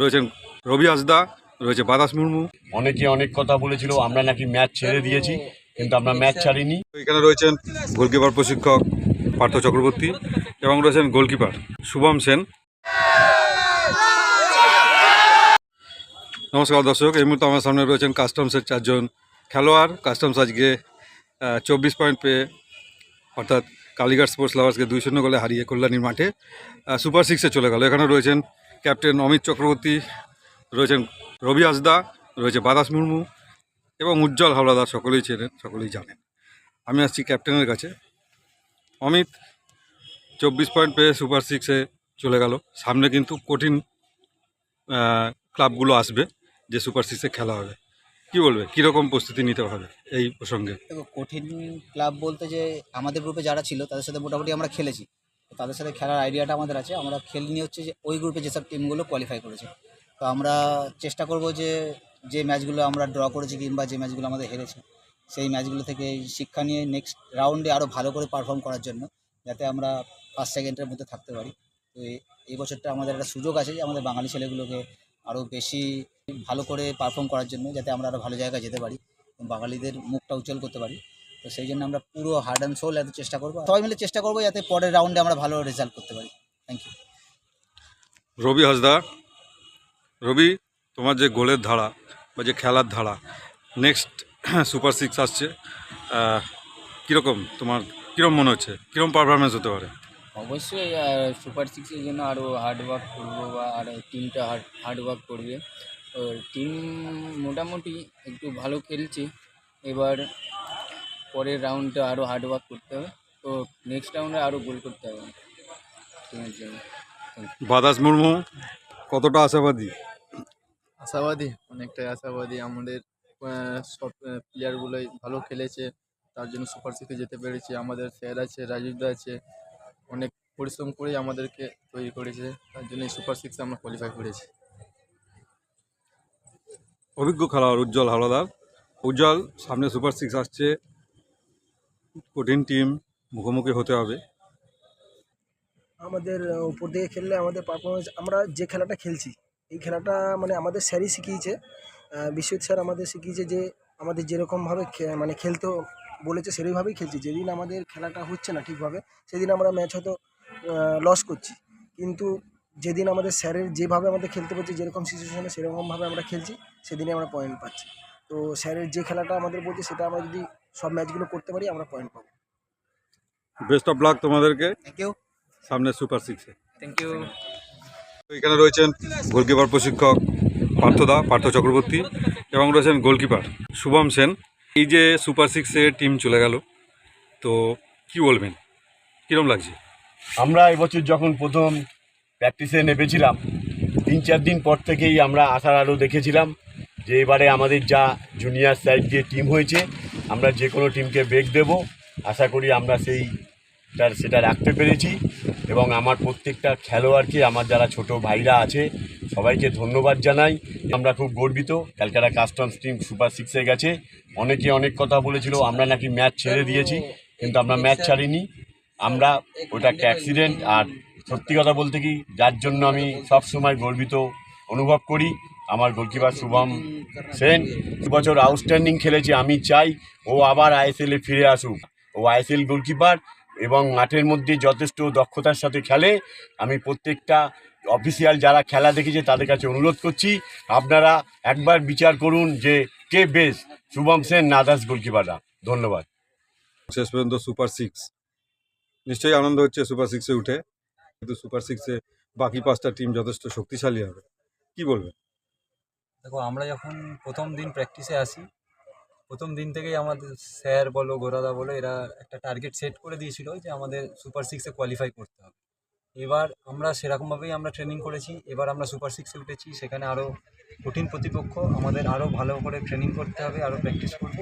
রয়েছেন রবি হাসদা রয়েছে বাদাস মুর্মু। অনেকে অনেক কথা বলেছিল আমরা নাকি ম্যাচ ছেড়ে দিয়েছি কিন্তু আমরা ম্যাচ ছাড়িনি। এখানে রয়েছেন গোলকিপার প্রশিক্ষক পার্থ চক্রবর্তী এবং রয়েছেন গোলকিপার শুভম সেন। নমস্কার দর্শক এই মুহূর্তে আমার সামনে রয়েছেন কাস্টমসের চারজন খেলোয়াড়। কাস্টমস আজকে চব্বিশ পয়েন্ট পেয়ে অর্থাৎ কালীঘাট স্পোর্টস লাভার্সকে দুই শূন্য গোলে হারিয়ে কল্যাণীর মাঠে সুপার সিক্সে চলে গেল। এখানে রয়েছেন ক্যাপ্টেন অমিত চক্রবর্তী, রয়েছেন রবি হাসদা, রয়েছে বাদাস মুর্মু এবং উজ্জ্বল হাওলাদার সকলেই চেনেন সকলেই জানেন। আমি আসছি ক্যাপ্টেনের কাছে। অমিত, চব্বিশ পয়েন্ট পেয়ে সুপার সিক্সে চলে গেল। সামনে কিন্তু কঠিন ক্লাবগুলো আসবে যে সুপার সিক্সে খেলা হবে। কি বলবে? কীরকম প্রস্তুতি নিতে হবে এই প্রসঙ্গে? কঠিন ক্লাব বলতে যে আমাদের গ্রুপে যারা ছিল, তাদের সাথে মোটামুটি আমরা খেলেছি। তাদের সাথে খেলার আইডিয়াটা আমাদের আছে। আমরা খেলিনি হচ্ছে যে ওই গ্রুপে যেসব টিমগুলো কোয়ালিফাই করেছে। তো আমরা চেষ্টা করব যে যে ম্যাচগুলো আমরা ড্র করেছি কিংবা যে ম্যাচগুলো আমাদের হেরেছে, সেই ম্যাচগুলো থেকে শিক্ষা নিয়ে নেক্সট রাউন্ডে আরও ভালো করে পারফর্ম করার জন্য যাতে আমরা ফার্স্ট সেকেন্ডের মধ্যে থাকতে পারি। তো এই- বছরটা আমাদের একটা সুযোগ আছে যে আমাদের বাঙালি ছেলেগুলোকে আরও বেশি ভালো করে পারফর্ম করার জন্য যাতে আমরা আরও ভালো জায়গায় যেতে পারি বাঙালিদের মুখটা উজ্জ্বল করতে পারি। তো সেই জন্য আমরা পুরো হার্ড অ্যান্ড সোল এত চেষ্টা করব। সবাই মিলে চেষ্টা করব যাতে পরের রাউন্ডে আমরা ভালো রেজাল্ট করতে পারি। থ্যাংক ইউ রবি হাসদা রবি তোমার যে গোলের ধারা বা যে খেলার ধারা নেক্সট সুপার সিক্স আসছে কীরকম তোমার কীরকম মনে হচ্ছে? কীরকম পারফরমেন্স হতে পারে? অবশ্যই সুপার সিক্সের জন্য আরও হার্ড ওয়ার্ক করব বা আরও টিমটা হার্ড হার্ড ওয়ার্ক করবে। তো টিম মোটামুটি একটু ভালো খেলছে। এবার পরের রাউন্ডে আরও হার্ড ওয়ার্ক করতে হবে। তো নেক্সট রাউন্ডে আরও গোল করতে হবে। টিমের জন্য। বাদাস মুর্মু কতটা আশাবাদী? আশাবাদী অনেকটাই আশাবাদী। আমাদের সব প্লেয়ারগুলোই ভালো খেলেছে। তার জন্য সুপার সিক্সে যেতে পেরেছি। আমাদের স্যার আছে রাজীবদা আছে। অনেক পরিশ্রম করেই আমাদেরকে তৈরি করেছে। তার জন্য এই সুপার সিক্সে আমরা কোয়ালিফাই করেছি। অভিজ্ঞ খেলোয়াড় উজ্জ্বল হাওলাদার উজ্জ্বল সামনে সুপার সিক্স আসছে। কঠিন টিম মুখোমুখি হতে হবে। আমাদের উপর দিকে খেললে আমাদের পারফরমেন্স আমরা যে খেলাটা খেলছি, এই খেলাটা মানে আমাদের স্যারই শিখিয়েছে। বিশ্বজিৎ স্যার আমাদের শিখিয়েছে যে, আমাদের যেরকমভাবে মানে খেলতে বলেছে, সেরকমভাবেই খেলছি। যেদিন আমাদের খেলাটা হচ্ছে না ঠিকভাবে, সেদিন আমরা ম্যাচ হয়তো লস করছি। কিন্তু যেদিন আমাদের স্যারের যেভাবে আমাদের খেলতে বলছে, যেরকম সিচুয়েশনে সেরকমভাবে আমরা খেলছি, সেদিনই আমরা পয়েন্ট পাচ্ছি। তো স্যারের যে খেলাটা আমাদের বলছে, সেটা আমরা যদি সব ম্যাচগুলো করতে পারি আমরা পয়েন্ট পাবো। বেস্ট অফ লাক তোমাদেরকে। থ্যাংক ইউ সামনে সুপার সিক্সে থ্যাংক ইউ এখানে রয়েছেন গোলকিপার প্রশিক্ষক পার্থদা পার্থ চক্রবর্তী এবং রয়েছেন গোলকিপার শুভম সেন। এই যে সুপার সিক্সে টিম চলে গেল তো কি বলবেন? কীরকম লাগছে? আমরা এবছর যখন প্রথম প্র্যাকটিসে নেমেছিলাম তিন চার দিন পর থেকেই আমরা আশার আলো দেখেছিলাম যে এবারে আমাদের যা জুনিয়র সাইড দিয়ে টিম হয়েছে আমরা যে কোনো টিমকে বেগ দেব। আশা করি আমরা সেই তার সেটা রাখতে পেরেছি। এবং আমার প্রত্যেকটা খেলোয়াড়কে, আমার যারা ছোট ভাইরা আছে, সবাইকে ধন্যবাদ জানাই। আমরা খুব গর্বিত। ক্যালকাটা কাস্টমস টিম সুপার সিক্সে গেছে। অনেকে অনেক কথা বলেছিল, আমরা নাকি ম্যাচ ছেড়ে দিয়েছি, কিন্তু আমরা ম্যাচ ছাড়িনি। আমরা ওটা একটা অ্যাক্সিডেন্ট আর সত্যি কথা বলতে কি, যার জন্য আমি সব সময় গর্বিত অনুভব করি। আমার গোলকিপার শুভম সেন। বছর আউটস্ট্যান্ডিং খেলেছে, আমি চাই ও আবার আইএসএলে ফিরে আসুক। ও আইএসএল গোলকিপার এবং মাঠের মধ্যে যথেষ্ট দক্ষতার সাথে খেলে। আমি প্রত্যেকটা অফিসিয়াল যারা খেলা দেখেছে তাদের কাছে অনুরোধ করছি, আপনারা একবার বিচার করুন যে কে বেশ শুভম সেন না দাস গোলকিপাররা ধন্যবাদ। শেষ পর্যন্ত সুপার সিক্স নিশ্চয়ই আনন্দ হচ্ছে সুপার সিক্সে উঠে। কিন্তু সুপার সিক্সে বাকি পাঁচটা টিম যথেষ্ট শক্তিশালী হবে। কি বলবেন? দেখো, আমরা যখন প্রথম দিন প্র্যাকটিসে আসি, প্রথম দিন থেকেই আমাদের স্যার বলো, গোরাদা বলো, এরা একটা টার্গেট সেট করে দিয়েছিল যে আমাদের সুপার সিক্সে কোয়ালিফাই করতে হবে। এবার আমরা সেরকমভাবেই আমরা ট্রেনিং করেছি, এবার আমরা সুপার সিক্সে উঠেছি, সেখানে আরও কঠিন প্রতিপক্ষ, আমাদের আরও ভালো করে ট্রেনিং করতে হবে আরও প্র্যাকটিস করব।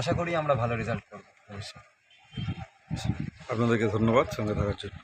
আশা করি আমরা ভালো রেজাল্ট করব আপনাদেরকে ধন্যবাদ, সঙ্গে থাকার জন্য।